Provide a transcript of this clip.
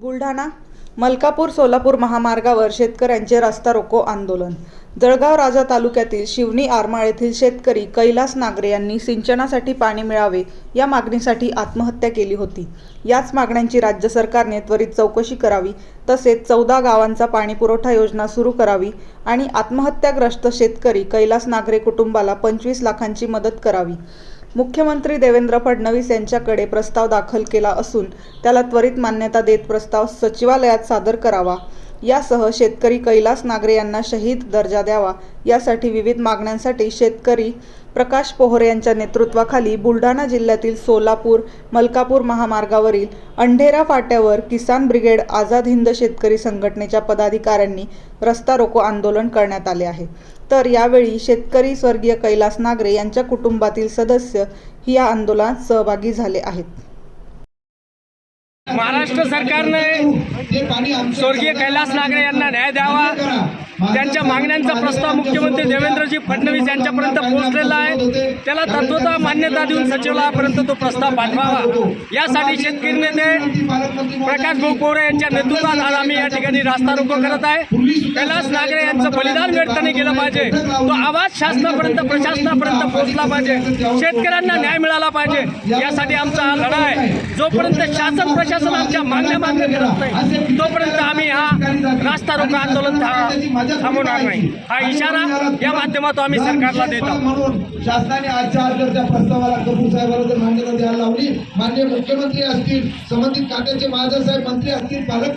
बुलढाणा मलकापूर सोलापूर महामार्गावर शेतकऱ्यांचे रास्ता रोको आंदोलन. जळगाव राजा तालुक्यातील शिवणी आरमाळ येथील शेतकरी कैलास नागरे यांनी सिंचनासाठी पाणी मिळावे या मागणीसाठी आत्महत्या केली होती. याच मागण्यांची राज्य सरकारने त्वरित चौकशी करावी तसेच चौदा गावांचा पाणीपुरवठा योजना सुरू करावी आणि आत्महत्याग्रस्त शेतकरी कैलास नागरे कुटुंबाला पंचवीस लाखांची मदत करावी. मुख्यमंत्री देवेंद्र फडणवीस यांच्याकडे प्रस्ताव दाखल केला असून त्याला त्वरित मान्यता देत प्रस्ताव सचिवालयात सादर करावा. यासह शेतकरी कैलास नागरे यांना शहीद दर्जा द्यावा. यासाठी विविध मागण्यांसाठी शेतकरी प्रकाश पोहरे यांच्या नेतृत्वाखाली बुलढाणा जिल्ह्यातील सोलापूर मलकापूर महामार्गावरील अंढेरा फाट्यावर किसान ब्रिगेड आझाद हिंद शेतकरी संघटनेच्या पदाधिकाऱ्यांनी रस्ता रोको आंदोलन करण्यात आले आहे. तर यावेळी शेतकरी स्वर्गीय कैलास नागरे यांच्या कुटुंबातील सदस्य ही या आंदोलनात सहभागी झाले आहेत. महाराष्ट्र सरकारने स्वर्गीय कैलास नागरे यांना न्याय द्यावा. त्यांच्या मागण्यांचा प्रस्ताव मुख्यमंत्री देवेंद्रजी फडणवीस यांच्यापर्यंत पोहोचलेला आहे. त्याला तत्वता मान्यता देऊन सचिवालयापर्यंत तो प्रस्ताव पाठवावा. यासाठी शेतकरी नेते प्रकाश भाऊ यांच्या नेतृत्वात आज आम्ही या ठिकाणी रास्ता रोको करत आहे. कैलास नागरे यांचं बलिदान व्यर्थ गेलं पाहिजे. तो आवाज शासनापर्यंत प्रशासनापर्यंत पोहोचला पाहिजे. शेतकऱ्यांना न्याय मिळाला पाहिजे. यासाठी आमचा हा लढा आहे. जोपर्यंत शासन प्रशासन आमच्या मागण्या मान्य करत नाही तोपर्यंत आम्ही हा रास्ता रोको आंदोलन था- थांबवणार नाही. हा इशारा या माध्यमातून आम्ही सरकारला देत. म्हणून शासनाने आजच्या आज जर त्या प्रस्तावाला कपूर साहेबांना जर मान्यता द्यायला लावली मान्य मुख्यमंत्री असतील संबंधित खात्याचे महाजन साहेब मंत्री असतील पालकमंत्री